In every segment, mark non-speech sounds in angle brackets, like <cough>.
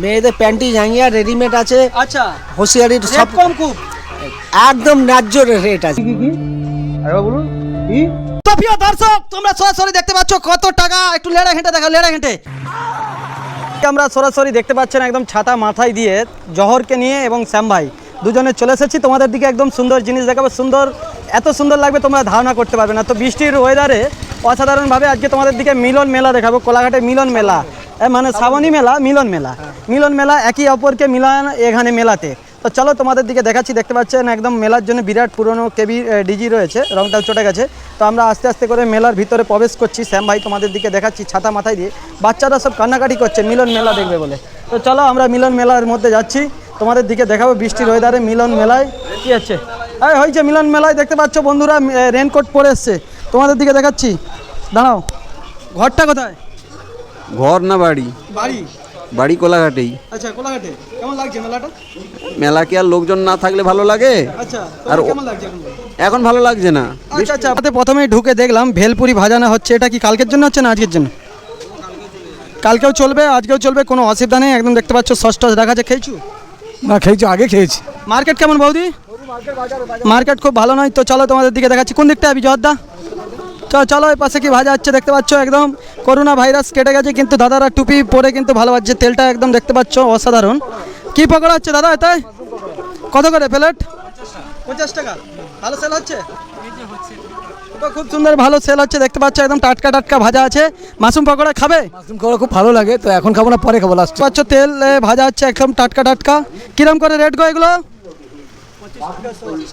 মেয়েদের panty জাঙ্গিয়া readymade আছে। আচ্ছা। হোসিয়ারির সব কম খুব। একদম ন্যায্য রেট আছে। কি কি আরেকবার বলুন কি? তো প্রিয় দর্শক তোমরা সরাসরি দেখতে পাচ্ছ কত টাকা। একটু লেড়া হেঁটে দেখো লেড়া হেঁটে। আমরা সরাসরি দেখতে পাচ্ছেন একদম ছাতা মাথায় দিয়ে জহরকে নিয়ে এবং শ্যাম ভাই। দুজনে চলে এসেছি। তোমাদের দিকে একদম সুন্দর জিনিস দেখাবো। সুন্দর এত সুন্দর লাগবে তোমরা ধারণা করতে পারবে না। তো বৃষ্টির ওয়েদারে অসাধারণভাবে আজকে তোমাদের দিকে মিলন মেলা দেখাবো। কোলাঘাটে মিলন মেলা। মানে শ্রাবণী মেলা। মিলন মেলা। মিলন মেলা একই অপরকে মিলান এখানে মেলাতে। তো চলো তোমাদের দিকে দেখাচ্ছি দেখতে পাচ্ছেন একদম মেলার জন্য বিরাট পুরনো কেবি ডিজি রয়েছে রংটাও চটে গেছে। তো আমরা আস্তে আস্তে করে মেলার ভিতরে প্রবেশ করছি। শ্যাম ভাই তোমাদের দিকে দেখাচ্ছি ছাতা মাথায় দিয়ে। বাচ্চারা সব কান্নাকাটি করছে মিলন মেলা দেখবে বলে। তো চলো আমরা মিলন মেলার মধ্যে যাচ্ছি। তোমাদের দিকে দেখাবো বৃষ্টির ওয়েদারে মিলন মেলায় কি আছে। হ্যাঁ হয়েছে মিলন মেলায় দেখতে পাচ্ছ বন্ধুরা রেনকোট পরে এসছে। তোমাদের দিকে দেখাচ্ছি। দাঁড়াও ঘরটা কোথায়? ঘর না বাড়ি? বাড়ি? বাড়ি কোলাঘাটেই। আচ্ছা কোলাঘাটে। কেমন লাগছে মেলাটা? মেলা কি আর লোকজন না থাকলে ভালো লাগে? আচ্ছা আর কেমন লাগছে এখন? ভালো লাগছে না। আচ্ছা আচ্ছা। আমাদের প্রথমেই ঢুকে দেখলাম ভেলপুরি ভাজানো হচ্ছে। এটা কি কালকের জন্য হচ্ছে না আজকের জন্য? কালকেও চলবে আজকেও চলবে কোনো অসুবিধা নেই। একদম দেখতে পাচ্ছ ষষ্ঠ দেখা যাচ্ছে খেয়েছু? না খেয়েছি আগে খেয়েছি। মার্কেট কেমন বৌদি? মার্কেট খুব ভালো নয়। তো চলো তোমাদের দিকে দেখাচ্ছি। কোন দিকটা আবি জর্দা? তো চলো ওই পাশে কি ভাজা হচ্ছে দেখতে পাচ্ছ একদম। করোনা ভাইরাস কেটে গেছে কিন্তু দাদারা টুপি পরে কিন্তু ভালো বাজছে তেলটা একদম দেখতে পাচ্ছ অসাধারণ। কি পকোড়া হচ্ছে দাদা এটাই কত করে প্লেট? পঞ্চাশ টাকা। ভালো সেল হচ্ছে? তো খুব সুন্দর ভালো সেল হচ্ছে দেখতে পাচ্ছ একদম টাটকা টাটকা ভাজা আছে। মাশরুম পকোড়া খাবে? মাশরুম খাওয়া খুব ভালো লাগে তো এখন খাব না পরে খাব লাস্ট পাচ্ছ তেল ভাজা হচ্ছে একদম টাটকা টাটকা। কিরম করে রেট গো এগুলো?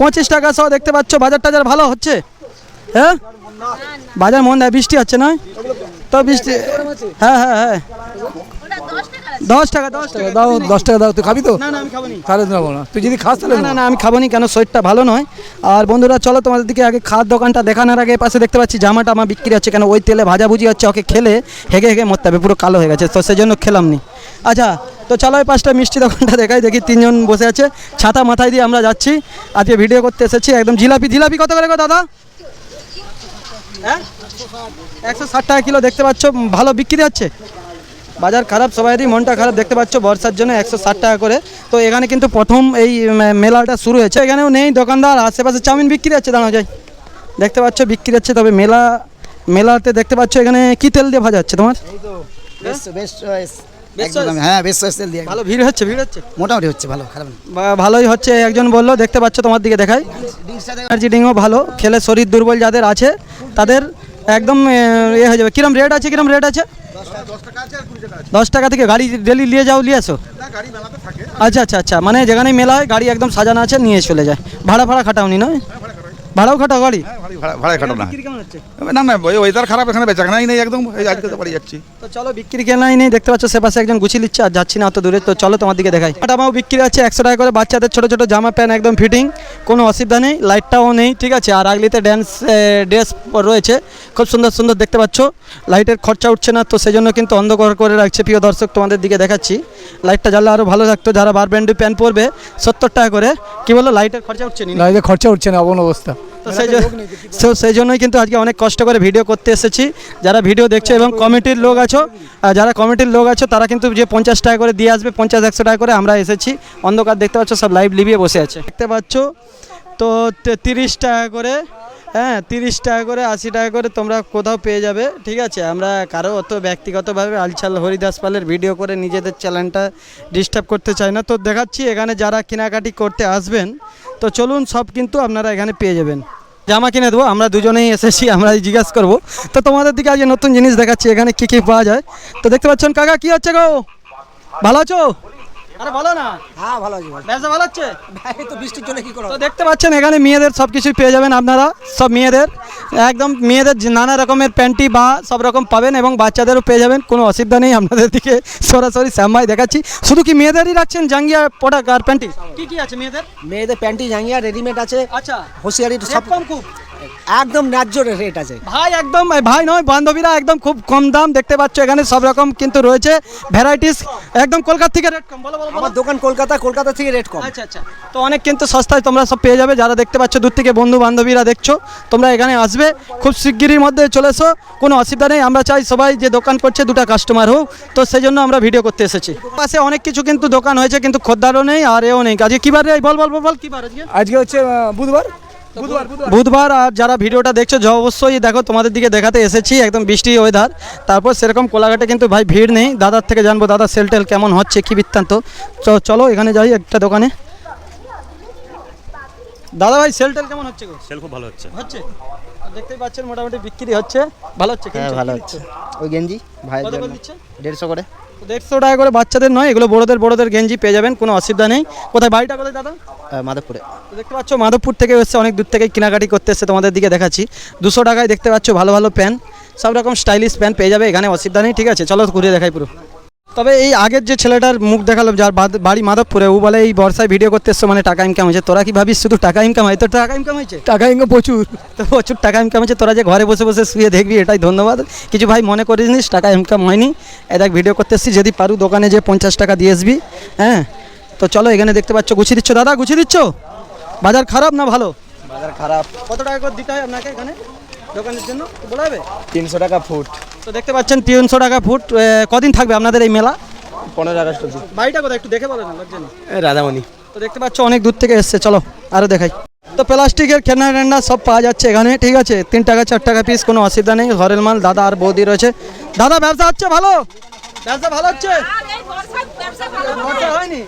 পঁচিশ টাকা সহ দেখতে পাচ্ছ বাজার টাজার ভালো হচ্ছে? হ্যাঁ? বাজার মন দেয় বৃষ্টি হচ্ছে না তো বৃষ্টি হ্যাঁ হ্যাঁ হ্যাঁ। দশ টাকা দশ টাকা। দাও দশ টাকা দাও। তুই খাবি তো? তাহলে নেব না। তুই যদি খাস তাহলে না না আমি খাব নি কেন? শরীরটা ভালো নয়। আর বন্ধুরা চলো তোমাদের দিকে আগে খাওয়ার দোকানটা দেখানোর আগে পাশে দেখতে পাচ্ছি জামাটা আমার বিক্রি হচ্ছে কেন? ওই তেলে ভাজাভুজি হচ্ছে ওকে খেলে হেগে হেগে মরতে হবে পুরো কালো হয়ে গেছে। তো সেজন্য খেলাম নি। আচ্ছা তো চলো ওই পাঁচটা মিষ্টি দোকানটা দেখাই দেখি তিনজন বসে আছে। ছাতা মাথায় দিয়ে আমরা যাচ্ছি। আজকে ভিডিও করতে এসেছি একদম জিলাপি জিলাপি কত করে গো দাদা? হ্যাঁ? একশো ষাট টাকা কিলো দেখতে পাচ্ছ ভালো বিক্রি হচ্ছে। বাজার খারাপ, সবাইরই মনটা খারাপ, দেখতে পাচ্ছ বর্ষার জন্য একশো ষাট টাকা করে। তো এখানে কিন্তু প্রথম এই মেলাটা শুরু হয়েছে। এখানেও নেই দোকানদার, আশেপাশে চাউমিন বিক্রি হচ্ছে দাঁড়ানো যায় দেখতে পাচ্ছ বিক্রি হচ্ছে, তবে মেলা, মেলাতে দেখতে পাচ্ছ এখানে কি তেল দিয়ে ভাজা হচ্ছে তোমার? একদম হ্যাঁ বেশ চয়েস তেল দিয়ে ভালো ভিড় হচ্ছে ভিড় হচ্ছে। মোটামুটি হচ্ছে ভালো খারাপ না। ভালোই হচ্ছে একজন বলল দেখতে পাচ্ছ তোমার দিকে দেখাই। এনার্জি ড্রিঙ্কও ভালো খেলে শরীর দুর্বল যাদের আছে তাদের একদম এ, হয়ে যাবে। কিরম রেট আছে কিরম রেট আছে? দশ টাকা থেকে গাড়ি ডেলি নিয়ে যাও নিয়ে আসো আচ্ছা আচ্ছা আচ্ছা মানে যেখানে মেলা হয় গাড়ি একদম সাজানো আছে নিয়ে চলে যায়। ভাড়া ফাড়া খাটাওনি নয়? ভাড়াও খাটাও গাড়ি? ভাড়া ভাড়া খাটো না। না না ওই ওয়েদার খারাপ এখানে বেচাকেনাই নেই একদম এই আজকে তো বাড়ি যাচ্ছি। তো চলো বিক্রি কেনাই নেই দেখতে পাচ্ছ সে পাশে একজন গুছিয়ে নিচ্ছে আর যাচ্ছি না অত দূরে তো চলো তোমার দিকে দেখাই। জামাও বিক্রি আছে একশো টাকা করে বাচ্চাদের ছোটো ছোটো জামা প্যান্ট একদম ফিটিং কোনো অসুবিধা নেই লাইটটাও নেই ঠিক আছে? আর আগলিতে ড্যান্স ড্রেস রয়েছে খুব সুন্দর সুন্দর দেখতে পাচ্ছ লাইটের খরচা উঠছে না তো সেজন্য কিন্তু অন্ধকার করে রাখছে প্রিয় দর্শক তোমাদের দিকে দেখাচ্ছি। লাইটটা জ্বাললে আরও ভালো থাকতো যারা বার ব্যান্ডি প্যান্ট পরবে সত্তর টাকা করে কি বলো লাইটের খরচা উঠছে না? লাইটে খরচা উঠছে না অবন অবস্থা। তো সেই জন্য তো সেই জন্যই কিন্তু আজকে অনেক কষ্ট করে ভিডিও করতে এসেছি। যারা ভিডিও দেখছ এবং কমিটির লোক আছো আর যারা কমিটির লোক আছো তারা কিন্তু যে পঞ্চাশ টাকা করে দিয়ে আসবে পঞ্চাশ একশো টাকা করে আমরা এসেছি। অন্ধকার দেখতে পাচ্ছ সব লাইভ লিভিয়ে বসে আছে। দেখতে পাচ্ছ তো তিরিশ টাকা করে হ্যাঁ তিরিশ টাকা করে আশি টাকা করে তোমরা কোথাও পেয়ে যাবে ঠিক আছে? আমরা কারও অত ব্যক্তিগতভাবে আলচাল হরিদাস পালের ভিডিও করে নিজেদের চ্যানেলটা ডিস্টার্ব করতে চাই না। তো দেখাচ্ছি এখানে যারা কেনাকাটি করতে আসবেন তো চলুন সব কিন্তু আপনারা এখানে পেয়ে যাবেন। জামা কিনে দেবো, আমরা দুজনেই এসেছি আমরা জিজ্ঞাসা করব। তো তোমাদের দিকে আজকে নতুন জিনিস দেখাচ্ছি, এখানে কী কী পাওয়া যায়। তো দেখতে পাচ্ছেন কাকা, কি হচ্ছে গো? ভালো আছো? আরে ভালো না। হ্যাঁ ভালো আছে ব্যবসা ভালো হচ্ছে? এই তো বৃষ্টির জন্য কি করো তো দেখতে পাচ্ছেন এখানে মেয়েদের সব কিছুই পেয়ে যাবেন আপনারা সব মেয়েদের। একদম মেয়েদের নানা রকমের প্যান্টি বা সব রকম পাবেন এবং বাচ্চাদেরও পেয়ে যাবেন কোনো অসুবিধা নেই আপনাদের দিকে সরাসরি শ্যামাই দেখাচ্ছি। শুধু কি মেয়েদেরই রাখছেন জাঙ্গিয়া পটাক আর প্যান্টি? কি কি আছে মেয়েদের? মেয়েদের প্যান্টি জাঙ্গিয়া রেডিমেড আছে আচ্ছা। হোসিয়ারির সব সব কম খুব। একদম ন্যায্য রেট আছে। ভাই একদম ভাই নয় বান্ধবীরা একদম খুব কম দাম দেখতে পাচ্ছ এখানে সব রকম কিন্তু রয়েছে ভ্যারাইটিস একদম কলকাতা থেকে রেট কম বলো। আমার দোকান কলকাতা কলকাতা থেকে রেট কম। আচ্ছা আচ্ছা তো অনেক কিন্তু সস্তায় তোমরা সব পেয়ে যাবে যারা দেখতে পাচ্ছ দূর থেকে বন্ধু বান্ধবীরা দেখছ তোমরা এখানে আসবে খুব শিগগিরির মধ্যে চলে এসো কোনো অসুবিধা নেই আমরা চাই সবাই যে দোকান করছে দুটো কাস্টমার হোক তো সেই জন্য আমরা ভিডিও করতে এসেছি। পাশে অনেক কিছু কিন্তু দোকান হয়েছে কিন্তু খদ্দারও নেই আর এও নেই আজকে কী বার রে বল বল বল বল কী বার আজকে? আজকে হচ্ছে বুধবার। বুধবার আর যারা ভিডিওটা দেখছ য অবশ্যই দেখো তোমাদের দিকে দেখাতে এসেছি একদম বৃষ্টি ওয়েদার তারপর সেরকম কোলাঘাটে কিন্তু ভাই ভিড় নেই। দাদার থেকে জানব দাদা সেল টেল কেমন হচ্ছে কি বৃত্তান্ত। চলো এখানে যাই একটা দোকানে। দাদা ভাই সেল টেল কেমন হচ্ছে গো? সেল খুব ভালো হচ্ছে। হচ্ছে? দেখতেই পাচ্ছেন মোটামুটি বিক্রি হচ্ছে। ভালো হচ্ছে হ্যাঁ ভালো হচ্ছে। ওই গেঞ্জি দিচ্ছে? দেড়শো করে। দেড়শো টাকা করে বাচ্চাদের নয় এগুলো বড়দের বড়দের গেঞ্জি পেয়ে যাবেন কোনো অসুবিধা নেই। কোথায় বাড়িটা কোথায় দাদা? মাধবপুরে। দেখতে পাচ্ছ মাধবপুর থেকে এসছে অনেক দূর থেকে কেনাকাটি করতে এসছে তোমাদের দিকে দেখাচ্ছি। দুশো টাকায় দেখতে পাচ্ছ ভালো ভালো প্যান্ট সব রকম স্টাইলিশ প্যান্ট পেয়ে যাবে এখানে অসুবিধা নেই ঠিক আছে? চলো ঘুরে দেখাই পুরো। তবে এই আগের যে ছেলেটার মুখ দেখাল যার বাড়ি মাধবপুরে ও বলে এই বর্ষায় ভিডিও করতে এসছো মানে টাকা ইনকাম হয়েছে। তোরা কি ভাবিস শুধু টাকা ইনকাম হয়? তোর টাকা ইনকাম হয়েছে? টাকা ইনকাম প্রচুর। তো প্রচুর টাকা ইনকাম হচ্ছে তোরা যে ঘরে বসে বসে শুয়ে দেখবি এটাই ধন্যবাদ। কিছু ভাই মনে করিস নিস টাকা ইনকাম হয়নি। এ দেখ ভিডিও করতে এসছি যদি পারু দোকানে যে পঞ্চাশ টাকা দিয়ে আসবি হ্যাঁ? তো চলো এখানে দেখতে পাচ্ছ গুছিয়ে দিচ্ছ। দাদা গুছিয়ে দিচ্ছ? বাজার খারাপ না ভালো? বাজার খারাপ। কত টাকা করে দিতে হয় আপনাকে এখানে? দোকানের জন্য বলা তিনশো টাকা ফুট। তো দেখতে পাচ্ছেন তিনশো টাকা ফুট কদিন থাকবে আপনাদের এই মেলা? পনেরো আগস্ট বাড়িটা কোথায়? একটু দেখে বলেন নেই রাধামণি। তো দেখতে পাচ্ছ অনেক দূর থেকে এসছে চলো আরও দেখাই। তো প্লাস্টিকের খেলনা টেন্না সব পাওয়া যাচ্ছে এখানে ঠিক আছে? তিন টাকা চার টাকা পিস কোনো অসুবিধা নেই ঘরের মাল দাদা আর বৌদি রয়েছে। দাদা ব্যবসা হচ্ছে ভালো? ব্যবসা ভালো হচ্ছে? হয়নি।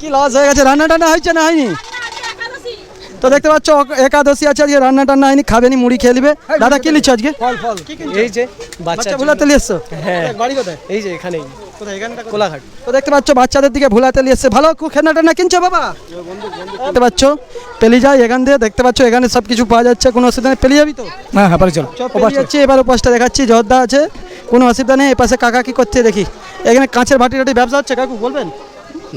কি লস হয়ে গেছে? রান্না টান্না হয়েছে না হয়নি? তো দেখতে পাচ্ছ একাদশী আছে আজকে রান্না টান্না হয়নি খাবেনি মুড়ি খেয়ে নিবে। দাদা কি নিচ্ছ আজকে? ফল ফল। এই যে বাচ্চা ভুলাতে নিয়ে এসছো? হ্যাঁ। বাড়ি কোথায়? এই যে এখানেই। কোলাঘাট। তো দেখতে পাচ্ছ বাচ্চাদের দিকে ভুলাতে এসছে। ভালো খেলনা টেনা কিনছো বাবা? দেখতে পাচ্ছ পেলি যায় এখান দিয়ে। দেখতে পাচ্ছ এখানে সব কিছু পাওয়া যাচ্ছে কোনো অসুবিধা নেই। পেলি যাবি তো? হ্যাঁ হ্যাঁ পারি চলো। চপ যাচ্ছি এবার উপাসটা দেখাচ্ছি জর্দা আছে। কোনো অসুবিধা নেই এপাশে কাকা কি করছে দেখি। এখানে কাঁচের বাটি টাটি ব্যবসা হচ্ছে কাকু বলবেন?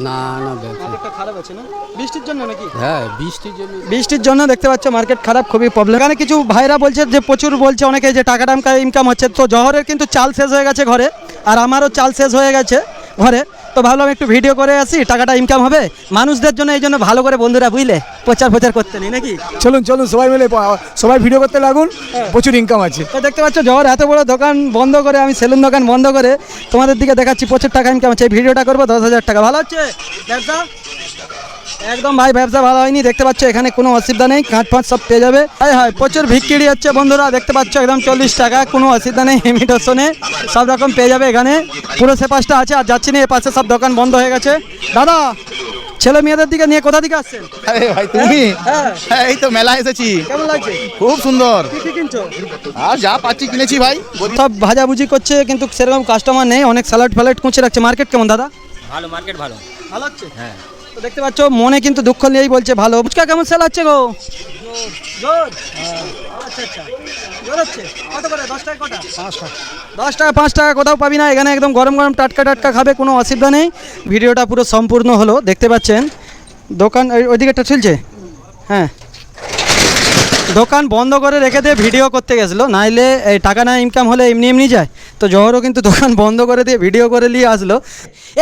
না না মার্কেটটা খারাপ আছে না? বৃষ্টির জন্য নাকি? হ্যাঁ বৃষ্টির জন্য। বৃষ্টির জন্য দেখতে পাচ্ছ মার্কেট খারাপ খুবই প্রবলেম এখানে কিছু ভাইরা বলছে যে প্রচুর বলছে অনেকে যে টাকা টাকা ইনকাম হচ্ছে। তো জহরের কিন্তু চাল শেষ হয়ে গেছে ঘরে আর আমারও চাল শেষ হয়ে গেছে ঘরে। তো ভাবলাম একটু ভিডিও করে আসি টাকাটা ইনকাম হবে। মানুষদের জন্য এই জন্য ভালো করে বন্ধুরা বুঝলে প্রচার প্রচার করতে নেই নাকি? চলুন চলুন সবাই মিলে সবাই ভিডিও করতে লাগুন প্রচুর ইনকাম আছে। তো দেখতে পাচ্ছ জহর এত বড় দোকান বন্ধ করে আমি সেলুন দোকান বন্ধ করে তোমাদের দিকে দেখাচ্ছি প্রচুর টাকা ইনকাম আছে। এই ভিডিওটা করব দশ হাজার টাকা। ভালো হচ্ছে? একদম ভাই ব্যবসা ভালো হয়নি দেখতে পাচ্ছ এখানে কোনো অসুবিধা নেই কাঁচ ফাঁচ সব পেয়ে যাবে। হাই হাই প্রচুর ভিক্ষিড়ি হচ্ছে বন্ধুরা দেখতে পাচ্ছ একদম চল্লিশ টাকা কোনো অসুবিধা নেই <laughs> ইমিটেশনে সব রকম পেয়ে যাবে এখানে। পুরো সে পাশটা আছে আর যাচ্ছি না এ পাশে সব দোকান বন্ধ হয়ে গেছে। দাদা ছেলে মেয়েদের দিকে নিয়ে কোথা দিকে আসছেন? আরে ভাই তুমি? হ্যাঁ। হ্যাঁ এই তো মেলা এসেছি। কেমন লাগছে? খুব সুন্দর। কিনছো? আর যা পাচ্ছি কিনেছি ভাই। সব ভাজাভুজি করছে কিন্তু সেরকম কাস্টমার নেই অনেক স্যালাড ফ্যালাড কুঁচে রাখছে। মার্কেট কেমন দাদা? ভালো মার্কেট ভালো। ভালো হচ্ছে হ্যাঁ। তো দেখতে পাচ্ছ মনে কিন্তু দুঃখ নিয়েই বলছে ভালো। ফুচকা কেমন সেল হচ্ছে গো? আচ্ছা আচ্ছা। করে? দশ টাকা পাঁচ টাকা। কোথাও পাবি না। এখানে একদম গরম গরম টাটকা টাটকা খাবে কোনো অসুবিধা নেই। ভিডিওটা পুরো সম্পূর্ণ হলো দেখতে পাচ্ছেন। দোকান ওইদিকে চলছে? হ্যাঁ। দোকান বন্ধ করে রেখে দিয়ে ভিডিও করতে গেছিল নাইলে এই টাকা না ইনকাম হলে এমনি এমনি যায়। তো জহরও কিন্তু দোকান বন্ধ করে দিয়ে ভিডিও করে নিয়ে আসলো।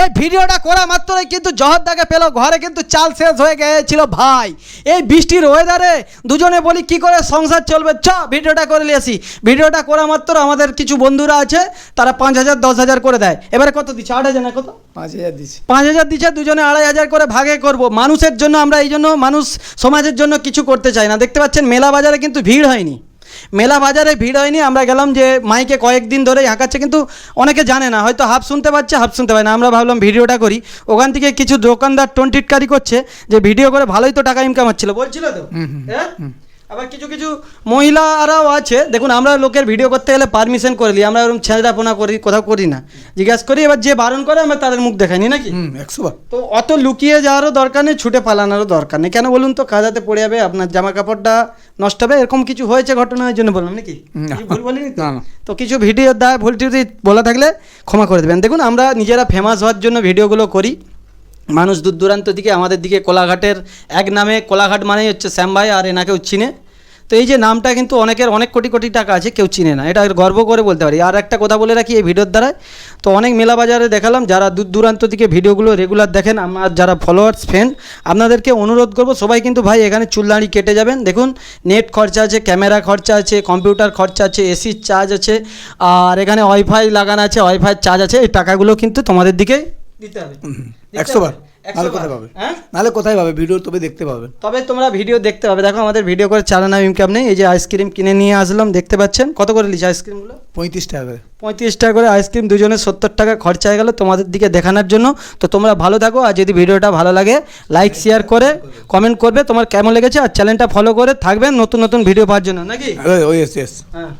এই ভিডিওটা করা মাত্রই কিন্তু জহর দাকে পেল ঘরে কিন্তু চাল শেষ হয়ে গিয়েছিল ভাই। এই বৃষ্টির ওয়েদারে দুজনে বলি কি করে সংসার চলবে? চ ভিডিওটা করে নিয়ে আসি। ভিডিওটা করা মাত্র আমাদের কিছু বন্ধুরা আছে তারা পাঁচ হাজার দশ হাজার করে দেয়। এবারে কত দিচ্ছে? আট হাজার না কত? পাঁচ হাজার দিচ্ছি। পাঁচ হাজার দিচ্ছে দুজনে আড়াই হাজার করে ভাগে করব। মানুষের জন্য আমরা এই জন্য মানুষ সমাজের জন্য কিছু করতে চাই না। দেখতে পাচ্ছেন মেলা বাজারে কিন্তু ভিড় হয়নি। মেলা বাজারে ভিড় হয়নি আমরা গেলাম যে মাইকে কয়েকদিন ধরে হাঁকাচ্ছে কিন্তু অনেকে জানে না হয়তো হাফ শুনতে পাচ্ছে হাফ শুনতে পায় না। আমরা ভাবলাম ভিডিওটা করি। ওখান থেকে কিছু দোকানদার টোনটিটকারি করছে যে ভিডিও করে ভালোই তো টাকা ইনকাম হচ্ছিল। বলছিল তো? হ্যাঁ? আবার কিছু কিছু মহিলারাও আছে। দেখুন আমরা লোকের ভিডিও করতে গেলে পারমিশন করে নিই আমরা ওরকম ছেঁড়াপোনা করি কোথাও করি না। জিজ্ঞাসা করি এবার যে বারণ করে আমরা তাদের মুখ দেখাইনি নাকি? একশো তো অত লুকিয়ে যাওয়ারও দরকার নেই ছুটে পালানোরও দরকার নেই। কেন বলুন তো কাজাতে পড়ে যাবে আপনার জামা কাপড়টা নষ্ট হবে এরকম কিছু হয়েছে ঘটনা ওই জন্য বললাম নাকি? ভুল বলিনি তো? কিছু ভিডিও দেয় ভুল টুটি বলা থাকলে ক্ষমা করে দেবেন। দেখুন আমরা নিজেরা ফেমাস হওয়ার জন্য ভিডিওগুলো করি। মানুষ দূর দূরান্ত দিকে আমাদের দিকে কোলাঘাটের এক নামে কোলাঘাট মানেই হচ্ছে শ্যাম ভাই আর এনাকেও চিনে তো এই যে নামটা কিন্তু অনেকের অনেক কোটি কোটি টাকা আছে কেউ চিনে না। এটা গর্ব করে বলতে পারি। আর একটা কথা বলে রাখি এই ভিডিওর দ্বারায়। তো অনেক মেলা বাজারে দেখালাম যারা দূর দূরান্ত থেকে ভিডিওগুলো রেগুলার দেখেন আমার যারা ফলোয়ার্স ফ্রেন্ড আপনাদেরকে অনুরোধ করব সবাই কিন্তু ভাই এখানে চুল দাঁড়ি কেটে যাবেন। দেখুন নেট খরচা আছে ক্যামেরা খরচা আছে কম্পিউটার খরচা আছে এসির চার্জ আছে আর এখানে ওয়াইফাই লাগানো আছে ওয়াইফাই চার্জ আছে এই টাকাগুলো কিন্তু তোমাদের দিকে দিতে হবে। দিতে একশো বার। হবে। নাহলে 100 কোথায় পাবে? হ্যাঁ? নাহলে কোথায় পাবে? ভিডিও তবে দেখতে পাবে। তবে তোমরা ভিডিও দেখতে পাবে। দেখো আমাদের ভিডিও করে চালানো ইনকাম নেই। এই যে আইসক্রিম কিনে নিয়ে আসলাম দেখতে পাচ্ছেন? কত করে নিচ্ছে আইসক্রিমগুলো? পঁয়ত্রিশ টাকা করে। পঁয়ত্রিশ টাকা করে আইসক্রিম দুজনে সত্তর টাকা খরচা হয়ে গেল তোমাদের দিকে দেখানোর জন্য। তো তোমরা ভালো থাকো আর যদি ভিডিওটা ভালো লাগে লাইক শেয়ার করে কমেন্ট করবে তোমার কেমন লেগেছে আর চ্যানেলটা ফলো করে থাকবেন নতুন নতুন ভিডিও পাওয়ার জন্য নাকি? এস হ্যাঁ।